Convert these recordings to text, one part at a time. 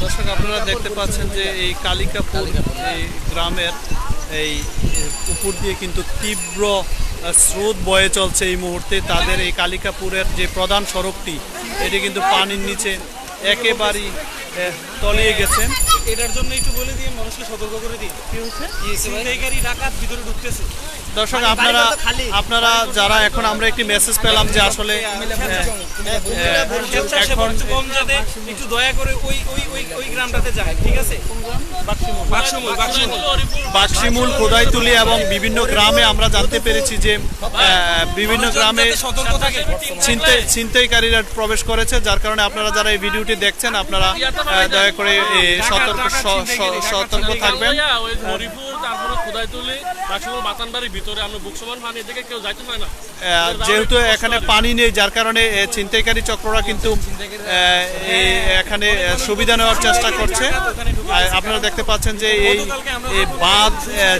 দর্শক আপনারা দেখতে পাচ্ছেন যে এই কালিকাপুর এই গ্রামের এই উপর দিয়ে কিন্তু তীব্র স্রোত বয়ে চলছে এই মুহূর্তে। তাদের এই কালিকাপুরের যে প্রধান সড়কটি এটি কিন্তু পানির নিচে একেবারেই তলিয়ে গেছে। এটার জন্য একটু বলে দিয়ে মানুষকে সতর্ক করে দিই। কি হচ্ছে? ছিনতাইকারী ডাকাত ভিতরে ঢুকতেছে। দর্শক আপনারা আপনারা যারা এখন আমরা একটি মেসেজ পেলাম যে আসলে এখন একটু কম যাতে একটু দয়া করে ওই ওই ওই ওই গ্রামটাতে যায় ঠিক আছে? বাক্সমুল। এবং বিভিন্ন গ্রামে আমরা জানতে পেরেছি যে বিভিন্ন গ্রামে সতর্ক ছিনতাইকারীরা প্রবেশ করেছে যার কারণে আপনারা যারা এই ভিডিওটি দেখছেন আপনারা দয়া করে এ, সতর্ক সতর্ক থাকবেন। যেহেতু এখানে পানি নেই, যার কারণে ছিনতাইকারী চক্ররা কিন্তু এখানে সুবিধা নেওয়ার চেষ্টা করছে। আপনারা দেখতে পাচ্ছেন যে এই বাঁধ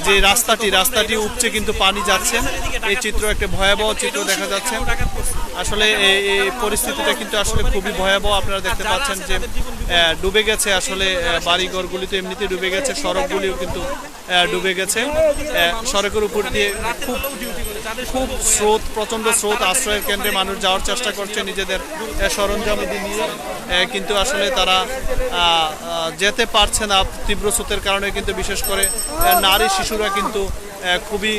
যে রাস্তাটি রাস্তাটি উপচে কিন্তু পানি যাচ্ছে। এই চিত্র একটা ভয়াবহ চিত্র দেখা যাচ্ছে। আসলে এই পরিস্থিতিটা কিন্তু আসলে খুবই ভয়াবহ। আপনারা দেখতে পাচ্ছেন যে ডুবে গেছে। আসলে বাড়িঘরগুলি তো এমনিতে ডুবে গেছে, সড়কগুলিও কিন্তু ডুবে গেছে। সড়কের উপর দিয়ে খুব খুব স্রোত প্রচণ্ড স্রোত, আশ্রয়ের কেন্দ্রে মানুষ যাওয়ার চেষ্টা করছে নিজেদের সরঞ্জাম নিয়ে কিন্তু আসলে তারা যেতে পারছে না তীব্র স্রোতের কারণে, কিন্তু বিশেষ করে নারী শিশুরা কিন্তু খুবই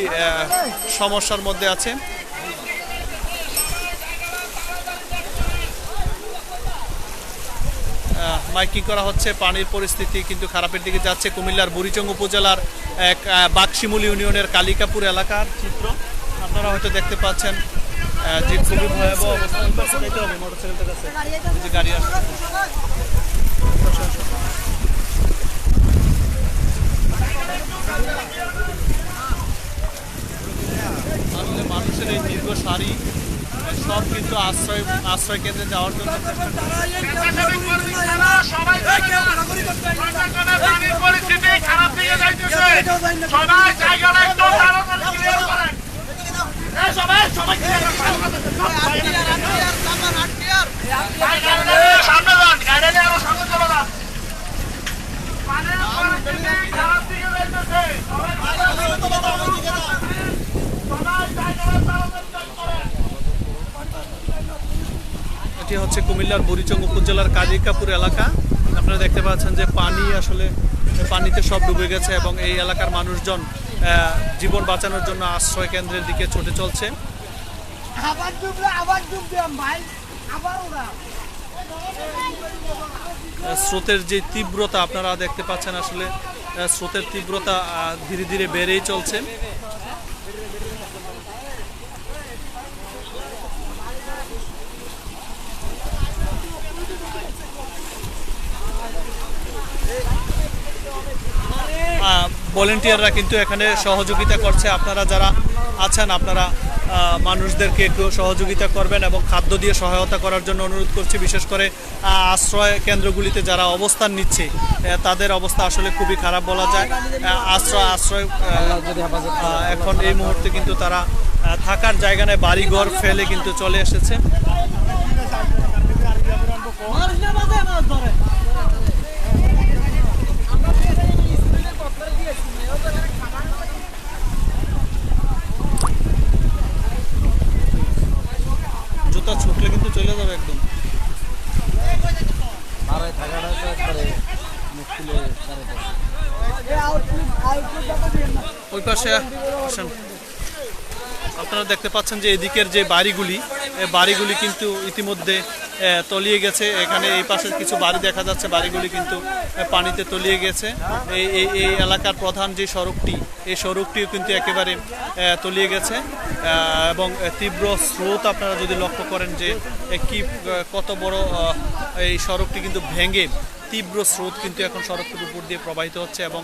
সমস্যার মধ্যে আছে। মাইকিং করা হচ্ছে? পানির পরিস্থিতি কিন্তু খারাপের দিকে যাচ্ছে। কুমিল্লার বুড়িচং উপজেলার এক বাক্সিমুল ইউনিয়নের কালিকাপুর এলাকার চিত্র। আপনারা হয়তো দেখতে পাচ্ছেন যে খুবই ভয়াবহ কাছে। মানুষের এই দীর্ঘ সারি সব কিন্তু আশ্রয় আশ্রয় কেন্দ্রে যাওয়ার জন্য করছে। পানির পরিস্থিতি খারাপ দিকে যাইতেছে সবাই জায়গাটা একটু তাড়াতাড়ি ক্লিয়ার করেন এই সবাই সবাই clear করেন। ভাই, গাড়ি নিয়ে সামনে যান গাড়ি নিয়ে আরও সামনে চলে যান পানির পরিস্থিতি খারাপ দিকে যাইতেছে সবাই সবাই জায়গাটা তাড়াতাড়ি check করেন এটি হচ্ছে কুমিল্লার বুড়িচং উপজেলার কাজিকাপুর এলাকা। আপনারা দেখতে পাচ্ছেন যে পানি আসলে পানিতে সব ডুবে গেছে এবং এই এলাকার মানুষজন জীবন বাঁচানোর জন্য আশ্রয় কেন্দ্রের দিকে ছুটে চলছে। আবার ডুবলে আবার ডুব ভাই। আবার ওরা। স্রোতের যে তীব্রতা আপনারা দেখতে পাচ্ছেন আসলে স্রোতের তীব্রতা ধীরে ধীরে বেড়েই চলছে। ভলেন্টিয়াররা কিন্তু এখানে সহযোগিতা করছে। আপনারা যারা আছেন, আপনারা মানুষদেরকে একটু সহযোগিতা করবেন এবং খাদ্য দিয়ে সহায়তা করার জন্য অনুরোধ করছি। বিশেষ করে আশ্রয় কেন্দ্রগুলিতে যারা অবস্থান নিচ্ছে তাদের অবস্থা আসলে খুবই খারাপ বলা যায়। আশ্রয় আশ্রয় এখন এই মুহূর্তে কিন্তু তারা থাকার জায়গা নেই, বাড়িঘর ফেলে কিন্তু চলে এসেছে। জুতা ছুটলে কিন্তু চলে যাবে একদম। ওই পাশে আসেন। আপনারা দেখতে পাচ্ছেন যে এদিকের যে বাড়িগুলি বাড়িগুলি কিন্তু ইতিমধ্যে তলিয়ে গেছে। এখানে এই পাশের কিছু বাড়ি দেখা যাচ্ছে। বাড়িগুলি কিন্তু পানিতে তলিয়ে গেছে। এই এই এই এলাকার প্রধান যে সড়কটি, এই সড়কটিও কিন্তু একেবারে তলিয়ে গেছে। এবং তীব্র স্রোত আপনারা যদি লক্ষ্য করেন যে কি কত বড় এই সড়কটি কিন্তু ভেঙে তীব্র স্রোত কিন্তু এখন সড়কটির উপর দিয়ে প্রবাহিত হচ্ছে এবং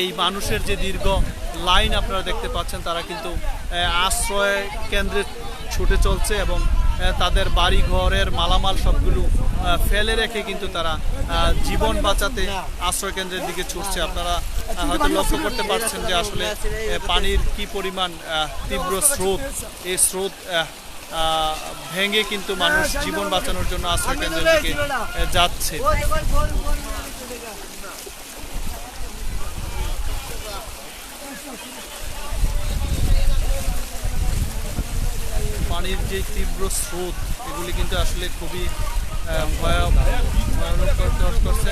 এই মানুষের যে দীর্ঘ লাইন আপনারা দেখতে পাচ্ছেন, তারা কিন্তু আশ্রয় কেন্দ্রে ছুটে চলছে এবং তাদের বাড়ি ঘরের মালামাল সবগুলো ফেলে রেখে কিন্তু তারা জীবন বাঁচাতে আশ্রয় কেন্দ্রের দিকে ছুটছে। আপনারা হয়তো লক্ষ্য করতে পারছেন যে আসলে পানির কি পরিমাণ তীব্র স্রোত, এই স্রোত ভেঙে কিন্তু মানুষ জীবন বাঁচানোর জন্য আশ্রয় কেন্দ্রের দিকে যাচ্ছে ওই ওই গোল গোল চলে গেল পানির যে তীব্র স্রোত এগুলি কিন্তু আসলে খুবই ভয়ানক করছে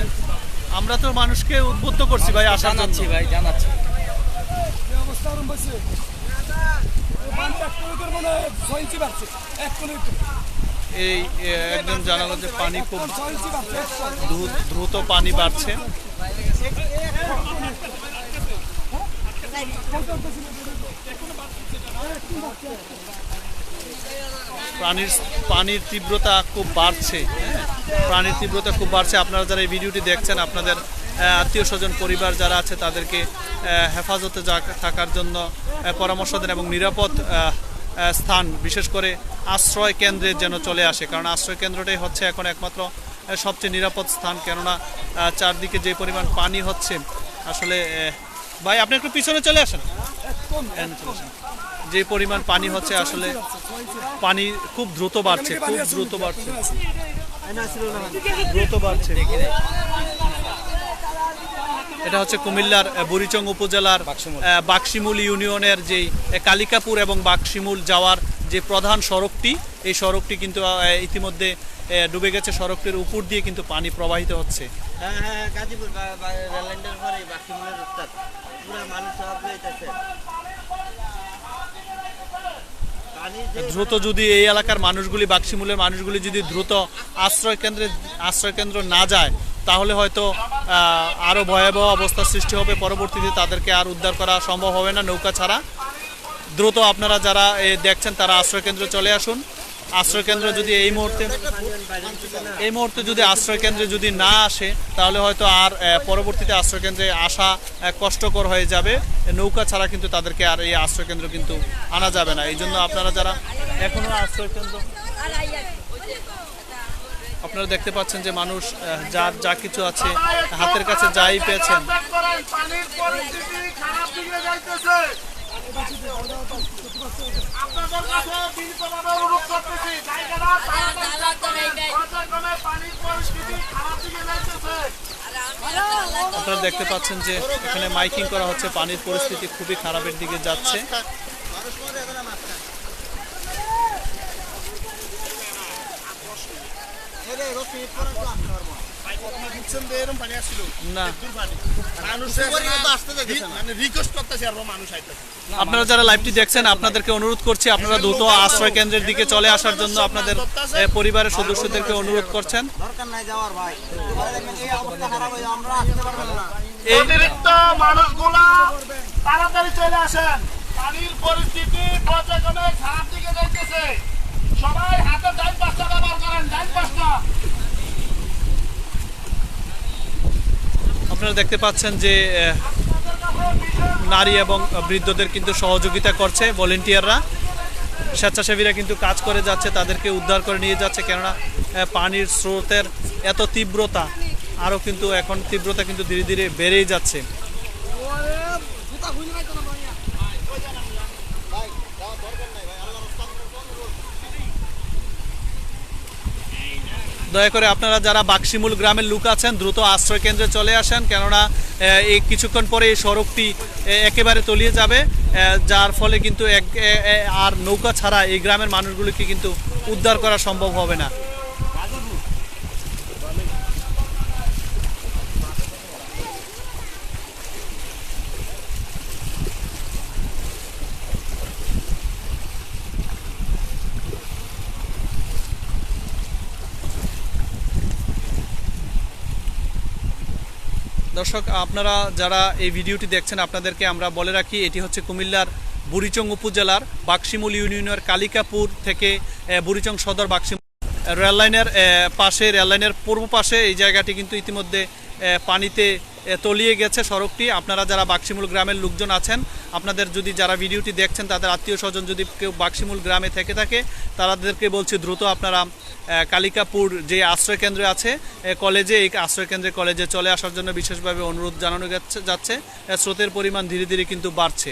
আমরা তো মানুষকে উদ্বুদ্ধ করছি ভাই আশা জানাচ্ছি ভাই জানাচ্ছি। মানে এই এ, একজন জানালো যে পানি খুব দ্রুত পানি বাড়ছে। পানির পানির তীব্রতা খুব বাড়ছে হ্যাঁ? পানির তীব্রতা খুব বাড়ছে। আপনারা যারা এই ভিডিওটি দেখছেন আপনাদের আত্মীয় স্বজন পরিবার যারা আছে তাদেরকে হেফাজতে থাকার জন্য পরামর্শ দেন এবং নিরাপদ স্থান বিশেষ করে আশ্রয় কেন্দ্রে যেন চলে আসে। কারণ আশ্রয় কেন্দ্রটাই হচ্ছে এখন একমাত্র সবচেয়ে নিরাপদ স্থান। কেননা চারদিকে যে পরিমাণ পানি হচ্ছে আসলে ভাই আপনি একটু পিছনে চলে আসেন। যে পরিমাণ পানি হচ্ছে আসলে পানি খুব দ্রুত বাড়ছে, খুব দ্রুত বাড়ছে। দ্রুত বাড়ছে। এটা হচ্ছে কুমিল্লার বুড়িচং উপজেলার বাক্সিমুল ইউনিয়নের যে কালিকাপুর এবং বাক্সিমুল যাওয়ার যে প্রধান সড়কটি, এই সড়কটি কিন্তু ইতিমধ্যে ডুবে গেছে। সড়কটির উপর দিয়ে কিন্তু পানি প্রবাহিত হচ্ছে। হ্যাঁ হ্যাঁ সব হইতেছে পানি যে দ্রুত যদি এই এলাকার মানুষগুলি বাক্সিমূলের মানুষগুলি যদি দ্রুত আশ্রয় কেন্দ্রে আশ্রয় কেন্দ্র না যায় তাহলে হয়তো আরও ভয়াবহ অবস্থার সৃষ্টি হবে। পরবর্তীতে তাদেরকে আর উদ্ধার করা সম্ভব হবে না নৌকা ছাড়া। দ্রুত আপনারা যারা দেখছেন তারা আশ্রয় কেন্দ্রে চলে আসুন। আশ্রয় কেন্দ্র যদি এই মুহূর্তে এই মুহূর্তে যদি আশ্রয় কেন্দ্রে যদি না আসে, তাহলে হয়তো আর পরবর্তীতে আশ্রয় কেন্দ্রে আসা কষ্টকর হয়ে যাবে। নৌকা ছাড়া কিন্তু তাদেরকে আর এই আশ্রয় কেন্দ্র কিন্তু আনা যাবে না। এই জন্য আপনারা যারা এখনও আশ্রয় কেন্দ্র আপনারা দেখতে পাচ্ছেন যে মানুষ যার যা কিছু আছে, হাতের কাছে যাই পেয়েছেন। আপনারা দেখতে পাচ্ছেন যে এখানে মাইকিং করা হচ্ছে পানির পরিস্থিতি খুবই খারাপের দিকে যাচ্ছে। আপনারা যারা লাইভটি দেখছেন আপনাদেরকে অনুরোধ করছি আপনারা দ্রুত আশ্রয় কেন্দ্রের দিকে চলে আসার জন্য আপনাদের পরিবারের সদস্যদেরকে অনুরোধ করছেন। দরকার নাই যাওয়ার ভাই। পরে দেখবেন এই অবস্থা খারাপ যাবে, আমরা আসতে পারব না। এই অতিরিক্ত মানুষগুলা তাড়াতাড়ি চলে আসেন। পানির পরিস্থিতি পর্যায়ক্রমে খারাপ দিকে যাইতেছে। সবাই হাতে ডাইন পাঁচটা ব্যবহার করেন ডাইন পাঁচটা আপনারা দেখতে পাচ্ছেন যে নারী এবং বৃদ্ধদের কিন্তু সহযোগিতা করছে ভলেন্টিয়াররা। স্বেচ্ছাসেবীরা কিন্তু কাজ করে যাচ্ছে, তাদেরকে উদ্ধার করে নিয়ে যাচ্ছে, কেননা পানির স্রোতের এত তীব্রতা, আরও কিন্তু এখন তীব্রতা কিন্তু ধীরে ধীরে বেড়েই যাচ্ছে। দয়া করে আপনারা যারা বাক্সিমূল গ্রামের লোক আছেন, দ্রুত আশ্রয় কেন্দ্রে চলে আসেন, কেননা এই কিছুক্ষণ পরে এই সড়কটি একেবারে তলিয়ে যাবে যার ফলে কিন্তু এক আর নৌকা ছাড়া এই গ্রামের মানুষগুলিকে কিন্তু উদ্ধার করা সম্ভব হবে না। দর্শক, আপনারা যারা এই ভিডিওটি দেখছেন, আপনাদেরকে আমরা বলে রাখি, এটি হচ্ছে কুমিল্লার বুড়িচং উপজেলার বাক্সিমূল ইউনিয়নের কালিকাপুর থেকে বুড়িচং সদর বাক্সিমূল রেললাইনের পাশে, রেললাইনের পূর্ব পাশে এই জায়গাটি কিন্তু ইতিমধ্যে পানিতে তলিয়ে গেছে সড়কটি। আপনারা যারা বাক্সিমূল গ্রামের লোকজন আছেন, আপনাদের যদি যারা ভিডিওটি দেখছেন, তাদের আত্মীয় স্বজন যদি কেউ বাক্সিমূল গ্রামে থেকে থাকে, তাদেরকে বলছি দ্রুত আপনারা কালিকাপুর যে আশ্রয় কেন্দ্র আছে কলেজে, এই আশ্রয়কেন্দ্রে কলেজে চলে আসার জন্য বিশেষভাবে অনুরোধ জানানো যাচ্ছে। স্রোতের পরিমাণ ধীরে ধীরে কিন্তু বাড়ছে।